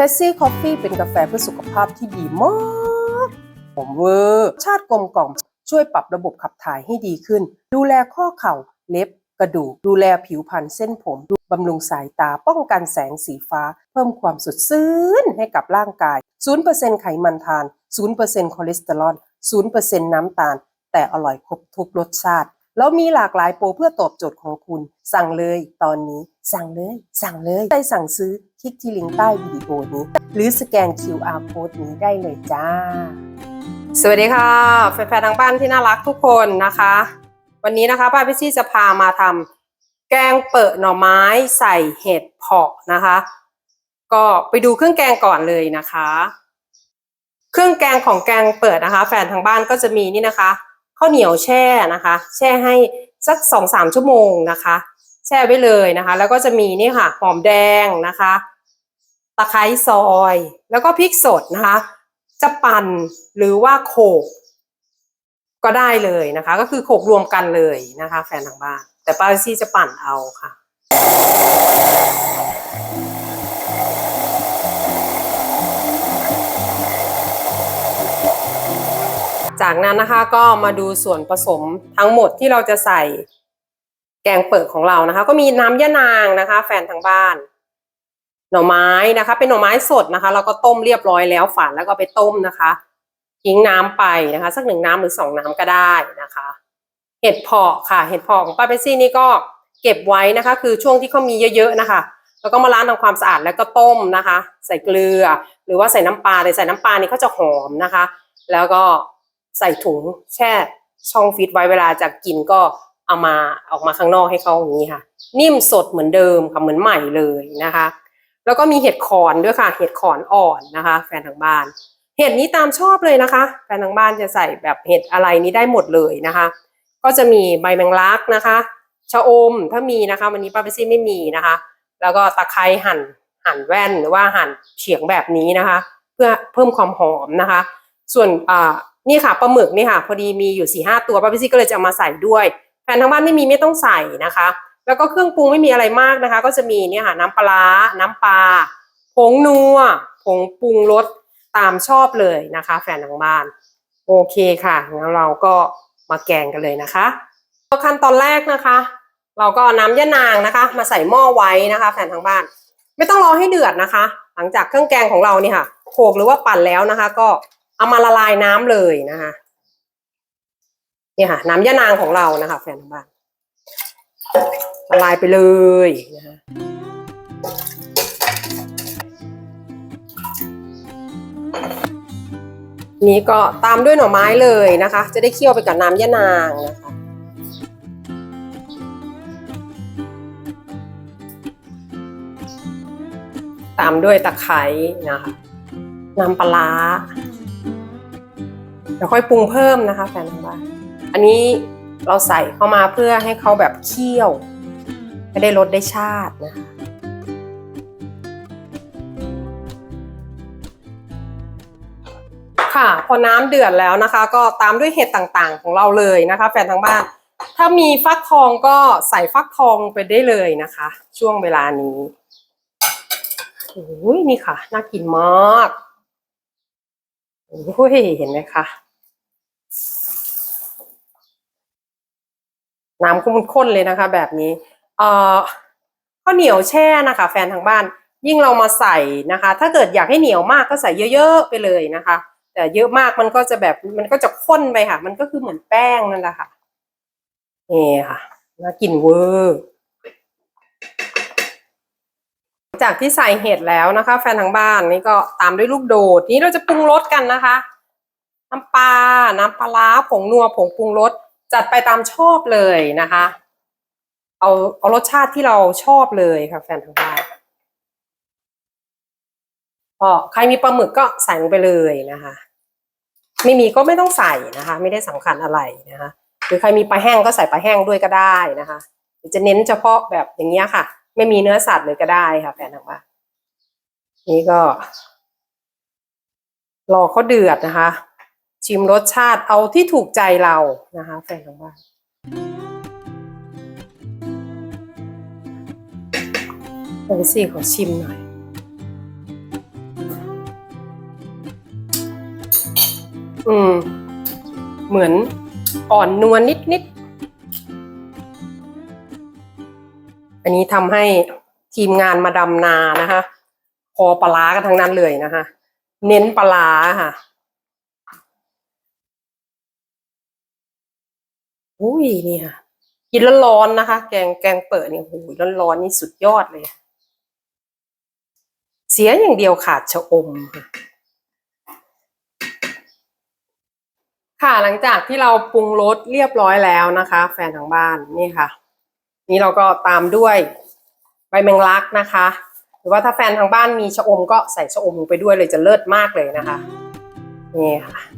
เพสซี่คอฟฟี่เป็นกาแฟเพื่อสุขภาพที่ดีมากหอมเวอร์ ชาติกลมกล่อม ช่วยปรับระบบขับถ่ายให้ดีขึ้น ดูแลข้อเข่า เล็บ กระดูก ดูแลผิวพรรณเส้นผมดูบำรุงสายตา ป้องกันแสงสีฟ้า เพิ่มความสดชื่นให้กับร่างกาย 0%ไขมันทาน 0%คอเลสเตอรอล 0%น้ำตาล แต่อร่อยครบทุกรสชาติ แล้วมีหลากหลายโปรเพื่อตอบโจทย์ของคุณ สั่งเลยตอนนี้ สั่งเลย สั่งเลยได้สั่งซื้อคลิกที่ลิงก์ใต้วิดีโอนี้ หรือสแกน QR code นี้ได้เลยจ้า สวัสดีค่ะแฟนๆทางบ้านที่น่ารักทุกคนนะคะ วันนี้นะคะป้าพิชี่จะพามาทำแกงเปิดหน่อไม้ใส่เห็ดเผาะนะคะ ก็ไปดูเครื่องแกงก่อนเลยนะคะ เครื่องแกงของแกงเปิดนะคะ แฟนทางบ้านก็จะมีนี่นะคะข้าวเหนียวแช่นะคะ แช่ให้สักสองสามชั่วโมงนะคะ แช่ไว้เลยนะคะ แล้วก็จะมีนี่ค่ะหอมแดงนะคะตะไคร้ซอย แล้วก็พริกสดนะคะ จะปั่นหรือว่าโขกก็ได้เลยนะคะ ก็คือโขกรวมกันเลยนะคะ แฟนทางบ้าน แต่ป้าซี่จะปั่นเอาค่ะจากนั้นนะคะก็มาดูส่วนผสมทั้งหมดที่เราจะใส่ กงเปิดของเรานะคะ ก็มีน้ำยะนางนะคะ แฟนทางบ้าน หน่อไม้นะคะ เป็นหน่อไม้สดนะคะ เราก็ต้มเรียบร้อยแล้วฝานแล้วก็ไปต้มนะคะทิ้งน้ำไปนะคะ สักหนึ่งน้ำหรือสองน้ำก็ได้นะคะ เห็ดเพาะค่ะ เห็ดเพาะของป้าเปซี่นี่ก็เก็บไว้นะคะ คือช่วงที่เขามีเยอะๆนะคะ แล้วก็มาล้างทำความสะอาดแล้วก็ต้มนะคะ ใส่เกลือ หรือว่าใส่น้ำปลาแต่ใส่น้ำปลานี่เขาจะหอมนะคะ แล้วก็ใส่ถุงแช่ช่องฟิตไว้เวลาจะกินก็ เอามาออกมาข้างนอกให้เขาอย่างนี้ค่ะ นิ่มสดเหมือนเดิมค่ะเหมือนใหม่เลยนะคะ แล้วก็มีเห็ดขอนด้วยค่ะ เห็ดขอนอ่อนนะคะ แฟนทางบ้าน เห็ดนี้ตามชอบเลยนะคะ แฟนทางบ้านจะใส่แบบเห็ดอะไรนี้ได้หมดเลยนะคะ ก็จะมีใบแมงลักนะคะชะอมถ้ามีนะคะ วันนี้ป้าเปซี่ไม่มีนะคะ แล้วก็ตะไคร้หั่นหั่นแว่นหรือว่าหั่นเฉียงแบบนี้นะคะ เพื่อเพิ่มความหอมนะคะ ส่วนอ่านี่ค่ะปลาหมึกนี่ค่ะ พอดีมีอยู่สี่ห้าตัวป้าพิซี่ก็เลยจะเอามาใส่ด้วย แฟนทางบ้านไม่มีไม่ต้องใส่นะคะ แล้วก็เครื่องปรุงไม่มีอะไรมากนะคะ ก็จะมีเนี่ยค่ะน้ำปลา น้ำปลา ผงนัว ผงปรุงรสตามชอบเลยนะคะ แฟนทางบ้าน โอเคค่ะงั้นเราก็มาแกงกันเลยนะคะขั้นตอนแรกนะคะ เราก็เอาน้ำยะนางนะคะ มาใส่หม้อไว้นะคะ แฟนทางบ้าน ไม่ต้องรอให้เดือดนะคะ หลังจากเครื่องแกงของเรานี่ค่ะโขลกหรือว่าปั่นแล้วนะคะ ก็เอามาละลายน้ำเลยนะคะ นี่ค่ะน้ำยะนางของเรานะคะแฟนทางบ้านละลายไปเลยนะคะนี้ก็ตามด้วยหน่อไม้เลยนะคะ จะได้เคี่ยวไปกับน้ำยะนางนะคะ ตามด้วยตะไคร้นะคะน้ำปลาร้าแล้วค่อยปรุงเพิ่มนะคะแฟนทางบ้าน อันนี้เราใส่เข้ามาเพื่อให้เขาแบบเคี่ยวไม่ได้รสได้ชาตินะคะค่ะพอน้ำเดือดแล้วนะคะ ก็ตามด้วยเห็ดต่างๆ ของเราเลยนะคะ แฟนทางบ้าน ถ้ามีฟักทองก็ใส่ฟักทองไปได้เลยนะคะ ช่วงเวลานี้โอ้ยนี่ค่ะ น่ากินมากโอ้ยเห็นไหมคะ น้ำข้นๆเลยนะคะ แบบนี้เอ่อข้าวเหนียวแช่นะคะ แฟนทางบ้าน ยิ่งเรามาใส่นะคะ ถ้าเกิดอยากให้เหนียวมากก็ใส่เยอะๆไปเลยนะคะ แต่เยอะมากมันก็จะแบบมันก็จะข้นไปค่ะ มันก็คือเหมือนแป้งนั่นแหละค่ะนี่ค่ะน่ากินเวอร์จากที่ใส่เห็ดแล้วนะคะ แฟนทางบ้านนี่ก็ตามด้วยลูกโดดนี้เราจะปรุงรสกันนะคะ น้ำปลาน้ำปลาผงนัวผงปรุงรส จัดไปตามชอบเลยนะคะ เอาเอารสชาติที่เราชอบเลยค่ะแฟนทางบ้านก็ใครมีปลาหมึกก็ใส่ลงไปเลยนะคะ ไม่มีก็ไม่ต้องใส่นะคะ ไม่ได้สำคัญอะไรนะคะ หรือใครมีปลาแห้งก็ใส่ปลาแห้งด้วยก็ได้นะคะจะเน้นเฉพาะแบบอย่างเงี้ยค่ะ ไม่มีเนื้อสัตว์เลยก็ได้ค่ะแฟนทางบ้านนี่ก็รอเขาเดือดนะคะ ชิมรสชาติเอาที่ถูกใจเรานะคะแฟนทางบ้านเออซี่ขอชิมหน่อยอืม เหมือนอ่อนนวลนิดนิด อันนี้ทำให้ทีมงานมาดำนานะคะ พอปลากันทั้งนั้นเลยนะคะ เน้นปลาค่ะ อุ้ยนี่ค่ะ กินแล้วร้อนนะคะ แกงแกงเปิดเนี่ยโอ้โหร้อนๆนี่สุดยอดเลย เสียอย่างเดียวขาดชะอม ค่ะหลังจากที่เราปรุงรสเรียบร้อยแล้วนะคะ แฟนทางบ้านนี่ค่ะ นี่เราก็ตามด้วยใบแมงลักนะคะ หรือว่าถ้าแฟนทางบ้านมีชะอมก็ใส่ชะอมลงไปด้วยเลยจะเลิศมากเลยนะคะ นี่ค่ะ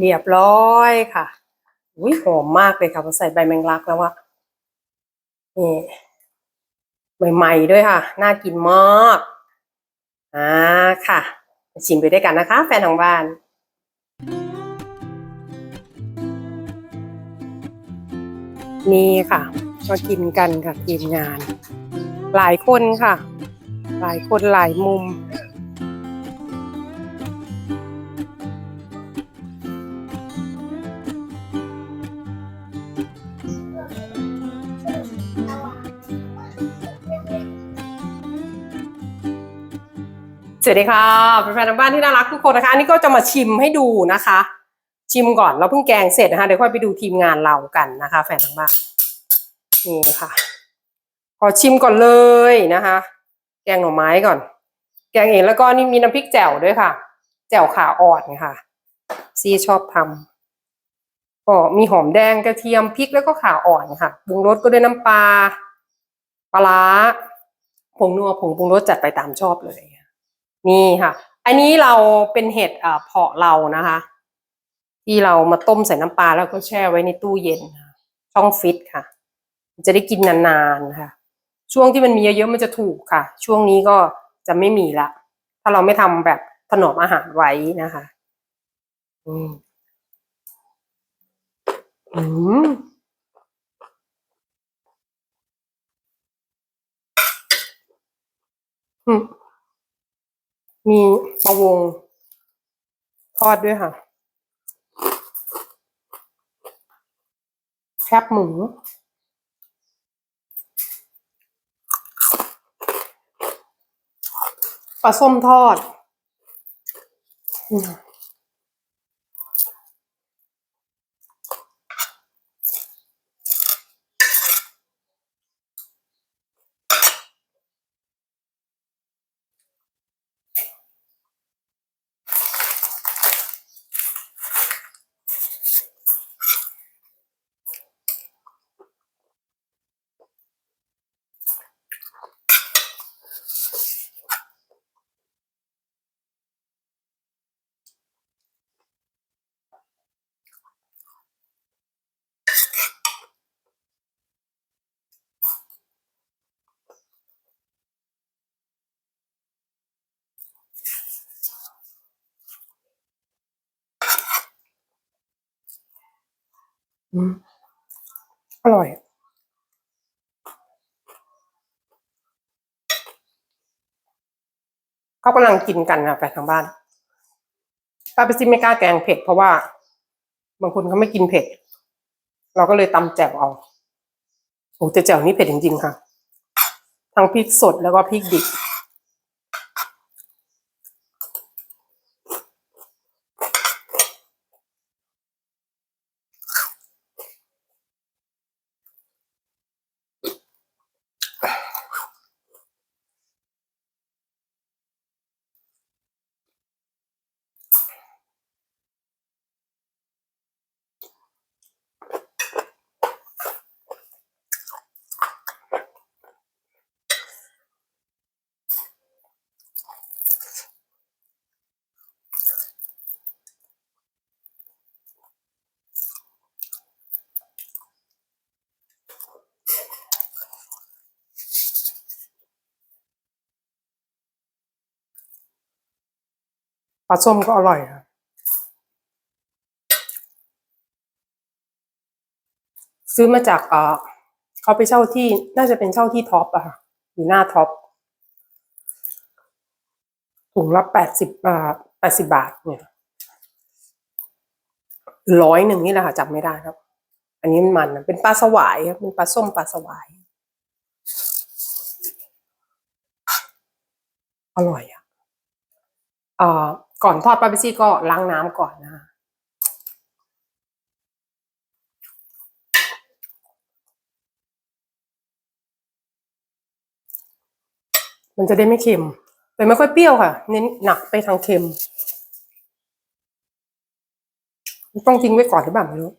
เรียบร้อยค่ะอุ้ยหอมมากเลยค่ะพอใส่ใบแมงลักแล้วอะนี่ใหม่ๆด้วยค่ะ น่ากินมากอ่าค่ะชิมไปด้วยกันนะคะ แฟนทางบ้านนี่ค่ะมากินกันค่ะทีมงาน หลายคนค่ะ หลายคนหลายมุม สวัสดีค่ะแฟนๆทางบ้านที่น่ารักทุกคนนะคะ อันนี้ก็จะมาชิมให้ดูนะคะ ชิมก่อนเราเพิ่งแกงเสร็จนะคะเดี๋ยวค่อยไปดูทีมงานเรากันนะคะ แฟนทางบ้านนี่ค่ะ ขอชิมก่อนเลยนะคะ แกงหน่อไม้ก่อน แกงเองแล้วก็นี่มีน้ำพริกแจ่วด้วยค่ะ แจ่วขาอ่อนค่ะ ซีชอบทำก็มีหอมแดงกระเทียมพริกแล้วก็ขาอ่อนค่ะปรุงรสก็ด้วยน้ำปลาปลาร้าผงนัวผงปรุงรสจัดไปตามชอบเลย นี่ค่ะ อันนี้เราเป็นเห็ดเพาะเรานะคะ ที่เรามาต้มใส่น้ำปลาแล้วก็แช่ไว้ในตู้เย็นช่องฟิตค่ะ จะได้กินนานๆค่ะ ช่วงที่มันมีเยอะๆมันจะถูกค่ะ ช่วงนี้ก็จะไม่มีละ ถ้าเราไม่ทำแบบถนอมอาหารไว้นะคะอืมอืมอืม มีปลาวงทอดด้วยค่ะแคบหมูปลาส้มทอด อร่อย เขากำลังกินกันนะแฟนทางบ้านป้าไปซิไม่กล้าแกงเผ็ดเพราะว่า บางคนเขาไม่กินเผ็ด เราก็เลยตำแจ่วเอาโอ้แต่แจ่วนี่เผ็ดจริงๆค่ะ ทั้งพริกสดแล้วก็พริกดิบ ปลาส้มก็อร่อยค่ะซื้อมาจากเออเขาไปเช่าที่น่าจะเป็นเช่าที่ท็อปอะค่ะอยู่หน้าท็อปถุงละแปดสิบบาทแปดสิบาทเนี่ยร้อยหนึ่งนี่แหละค่ะจำไม่ได้ครับ อันนี้มันมันเป็นปลาสวายครับเป็นปลาส้มปลาสวาย อร่อยอะอ่อ ก่อนทอดปลาเปซี่ก็ล้างน้ำก่อนนะคะมันจะได้ไม่เค็ม แต่ไม่ค่อยเปรี้ยวค่ะ เน้นหนักไปทางเค็ม ต้องทิ้งไว้ก่อนหรือเปล่าไม่รู้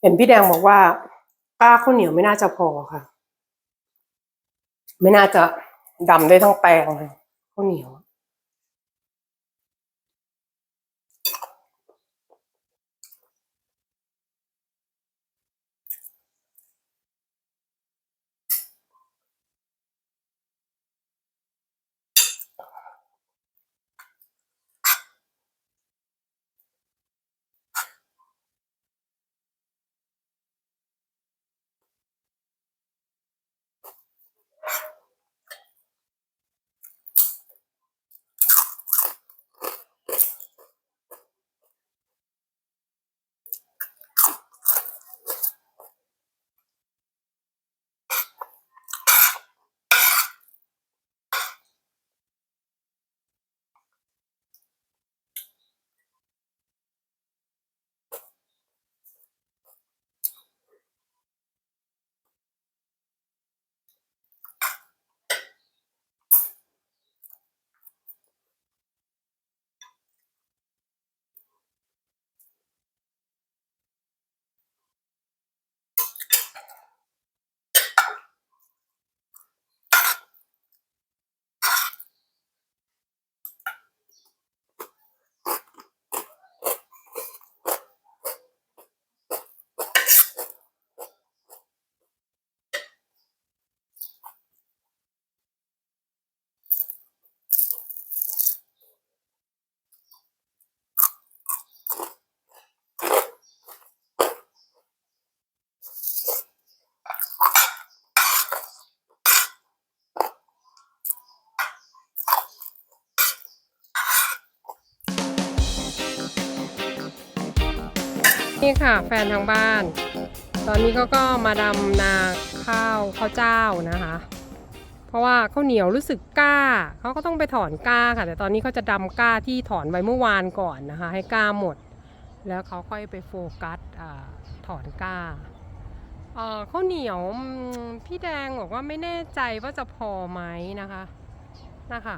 เห็นพี่แดงบอกว่าก้าข้าวเหนียวไม่น่าจะพอค่ะ ไม่น่าจะดำได้ทั้งแปลงเลยข้าวเหนียว นี่ค่ะแฟนทางบ้าน ตอนนี้เขาก็มาดำนาข้าวข้าวเจ้านะคะ เพราะว่าข้าวเหนียวรู้สึกก้าเขาก็ต้องไปถอนก้าค่ะ แต่ตอนนี้เขาจะดำก้าที่ถอนไว้เมื่อวานก่อนนะคะ ให้ก้าหมด แล้วเขาค่อยไปโฟกัสอถอนก้าข้าวเหนียวพี่แดงบอกว่าไม่แน่ใจว่าจะพอไหมนะคะนะคะ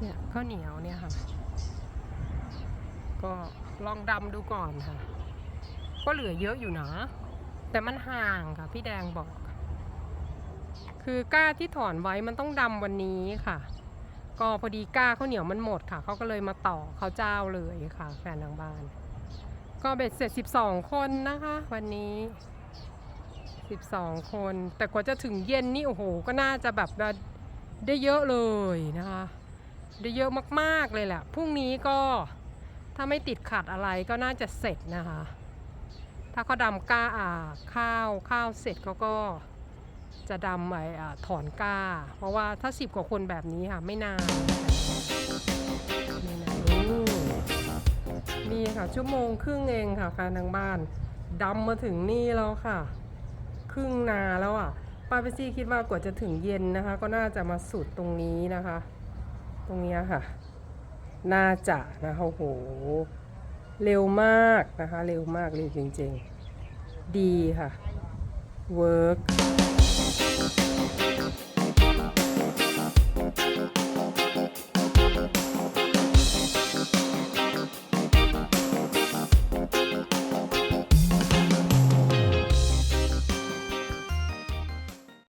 เนี่ยข้าวเหนียวเนี่ยค่ะ ก็ ลองดำดูก่อนค่ะ ก็เหลือเยอะอยู่นะ แต่มันห่างค่ะ พี่แดงบอก คือกล้าที่ถอนไว้มันต้องดำวันนี้ค่ะ ก็พอดีกล้าข้าวเหนียวมันหมดค่ะ เขาก็เลยมาต่อเขาเจ้าเลยค่ะ แฟนทางบ้าน ก็เบ็ดเสร็จ 12 คนนะคะ วันนี้ 12 คน แต่กว่าจะถึงเย็นนี่โอ้โห ก็น่าจะแบบได้เยอะเลยนะคะ ได้เยอะมากๆเลยแหละ พรุ่งนี้ก็ ถ้าไม่ติดขัดอะไรก็น่าจะเสร็จนะคะ ถ้าเขาดำก้าอ่าข้าวข้าวเสร็จเขาก็จะดำไอ้อ่าถอนก้า เพราะว่าถ้าสิบกว่าคนแบบนี้ค่ะ ไม่นานไม่นานอืมนี่ค่ะ ชั่วโมงครึ่งเองค่ะแฟนทางบ้านดำมาถึงนี่แล้วค่ะ ครึ่งนาแล้วอะป้าเปซี่คิดว่ากว่าจะถึงเย็นนะคะ ก็น่าจะมาสุดตรงนี้นะคะ ตรงเนี้ยค่ะ น่าจะนะคะโอ้โห เร็วมากนะคะ เร็วมากเลยจริงๆ ดีค่ะ เวิร์ก